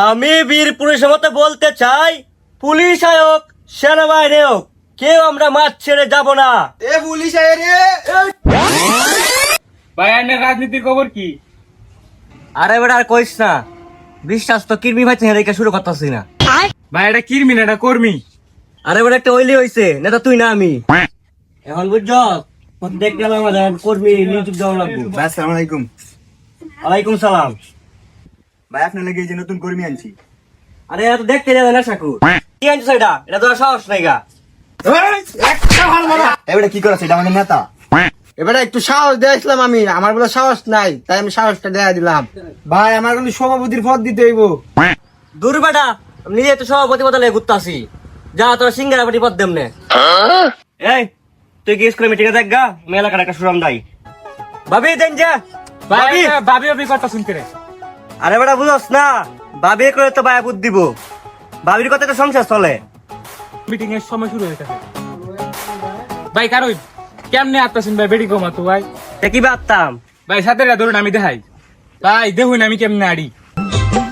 আমি বীর পুলিশের মতো বলতে চাই পুলিশ আয়োগ সেনাবাহিনী হোক কেউ আমরা মাছ ছেড়ে যাব না। এ পুলিশ আয় রে ভাই আইনের রাজনীতির খবর কি? আরে বেটা আর কইস না বিশ্বাস তো কিরমি ভাই রেখে শুরু করতেছি না। ভাই এটা কিরমি না এটা কর্মী। আরে বেটা একটা ওইলি হইছে নেতা তুই না আমি। এখন বুঝছ প্রত্যেক গেল আমাদের কর্মী নিযুক্ত দেওয়া লাগবো। ভাই আসসালামু আলাইকুম। ওয়ালাইকুম সালাম। ভাই আপনার লাগে এই যে নতুন কর্মী আনছি। আরে এত দেখতে যাবে না শাকুর কি আনছিস এটা এটা তোর সাহস নাই গা। এবারে কি করেছে? এটা আমাদের নেতা। এবারে একটু সাহস দিয়েছিলাম আমি। আমার বলে সাহস নাই তাই আমি সাহসটা দেয়া দিলাম। ভাই আমার কিন্তু সভাপতির পদ দিতে হইব। দূর বেটা নিজে তো সভাপতি বদলে ঘুরতাছি। যা তোর সিঙ্গারা পাটি পদ দেমনে এই তুই কি স্কুলে মিটিংয়ে দেখ গা? এলাকার একটা সুরাম দাই। ভাবি দেন যা। ভাবি। এটা ভাবি ভাবি কথা শুনতে রে। আরে বেটা বুঝস না ভাবি করে তো বায়া বুদ্ধ দিব ভাবির কথা তো সংসার চলে মিটিং এর সময় শুরু হয়ে থাকে ভাই কারো কেমনে আত্মাছেন ভাই বেড়ি কমা তো ভাই তে কি ভাবতাম ভাই সাথে ধরুন আমি দেখাই ভাই দেখুন আমি কেমনে আড়ি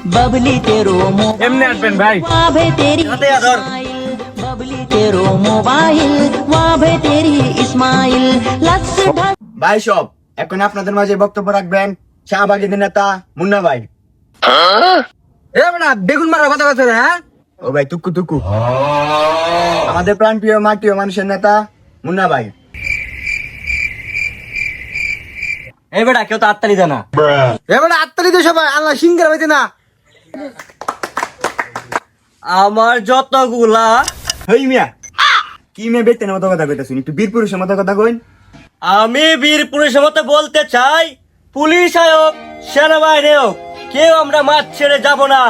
बबली तेरो এমনি আটবেন ভাই मोबाइल तेरी হাতে আদর बबली तेरो मोबाइल वाह भे तेरी इस्माइल लग ढक ভাই সব এখন আপনাদের মাঝে বক্তব্য রাখবেন শাহবাগীদের নেতা মুন্না ভাই এ বেটা বেগুন মারার কথা কথা হ্যাঁ? ও ভাই টুকু টুকু। আমাদের প্রাণ প্রিয় মাটিও মানুষের নেতা মুন্না ভাই। এই বেটা কেউ তো আত্মারি জানা এ বেটা আত্মারি তো সবাই আল্লাহ সিংহের হইতে না। আমার যতগুলা হই মিয়া কি মেয়ে বেতের মতো কথা কইতাছুন? একটু বীর পুরুষের মতো কথা কইন। আমি বীর পুলিশের মতো বলতে চাই পুলিশ আয়োগ সেনাবাহিনী হোক কেউ আমরা মাছ ছেড়ে যাব না।